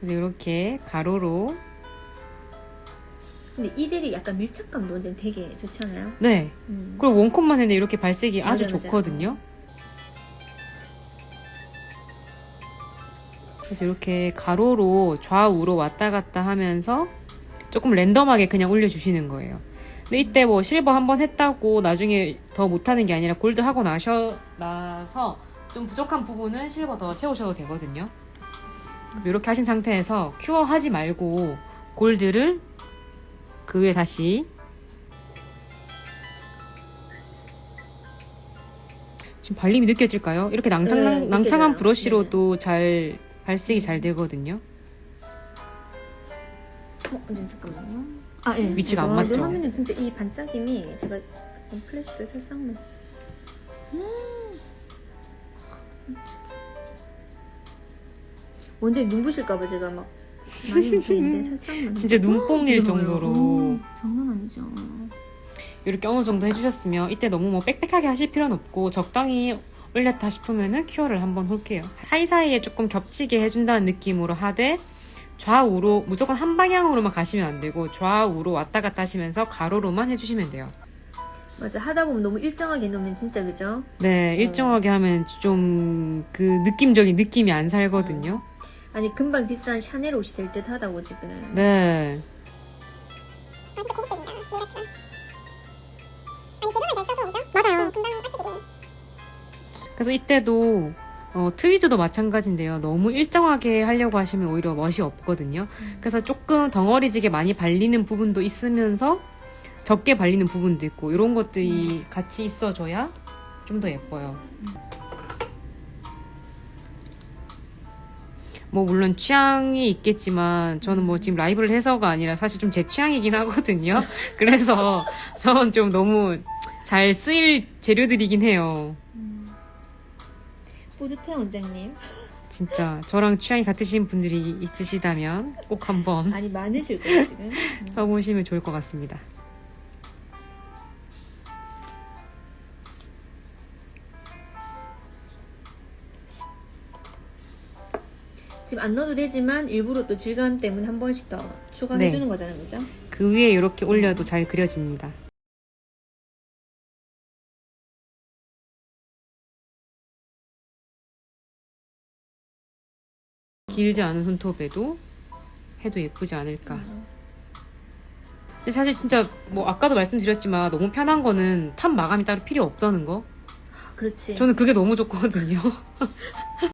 그래서 이렇게 가로로 근데 이 젤이 약간 밀착감도 완전 되게 좋잖아요. 네 음. 그리고 원컵만 했는데 이렇게 발색이 아주 맞아요. 좋거든요. 그래서 이렇게 가로로 좌우로 왔다 갔다 하면서 조금 랜덤하게 그냥 올려주시는 거예요. 근데 이때 뭐 실버 한번 했다고 나중에 더 못하는 게 아니라 골드 하고 나셔, 나서 좀 부족한 부분은 실버 더 채우셔도 되거든요. 이렇게 하신 상태에서 큐어 하지 말고 골드를 그 위에 다시 지금 발림이 느껴질까요? 이렇게 낭창, 네, 낭창한 느껴져요. 브러쉬로도 잘 발색이 잘 되거든요. 어, 언제 잠깐만요. 아, 예. 위치가 안 와, 맞죠? 이 화면에 진짜 이 반짝임이 제가 플래시를 살짝만. 음. 완전히 눈부실까봐 제가 막 많이 못했는데 살짝만. 진짜 눈뽕 낼 부드러워요. 정도로. 음, 장난 아니죠. 이렇게 어느 정도 해주셨으면 이때 너무 뭐 빽빽하게 하실 필요는 없고 적당히 올렸다 싶으면은 큐어를 한번 홀게요. 사이사이에 조금 겹치게 해준다는 느낌으로 하되 좌우로 무조건 한 방향으로만 가시면 안 되고 좌우로 왔다 갔다 하시면서 가로로만 해주시면 돼요. 맞아 하다 보면 너무 일정하게 놓으면 진짜 그죠? 네, 일정하게 하면 좀 그 느낌적인 느낌이 안 살거든요. 아니 금방 비싼 샤넬 옷이 될 듯 하다고 지금. 네. 맞아요. 그래서 이때도 어, 트위드도 마찬가지인데요. 너무 일정하게 하려고 하시면 오히려 멋이 없거든요. 그래서 조금 덩어리지게 많이 발리는 부분도 있으면서 적게 발리는 부분도 있고 이런 것들이 같이 있어줘야 좀 더 예뻐요. 뭐 물론 취향이 있겠지만 저는 뭐 지금 라이브를 해서가 아니라 사실 좀 제 취향이긴 하거든요. 그래서 저는 좀 너무 잘 쓰일 재료들이긴 해요. 뿌듯해 원장님. 진짜 저랑 취향이 같으신 분들이 있으시다면 꼭 한번 아니 많으실 거예요 지금. 음. 써보시면 좋을 것 같습니다. 지금 안 넣어도 되지만 일부러 또 질감 때문에 한 번씩 더 추가해 네. 주는 거잖아요, 그죠? 그 위에 이렇게 올려도 잘 그려집니다. 길지 않은 손톱에도 해도 예쁘지 않을까. 근데 사실 진짜 뭐 아까도 말씀드렸지만 너무 편한 거는 탑 마감이 따로 필요 없다는 거. 아, 그렇지. 저는 그게 너무 좋거든요.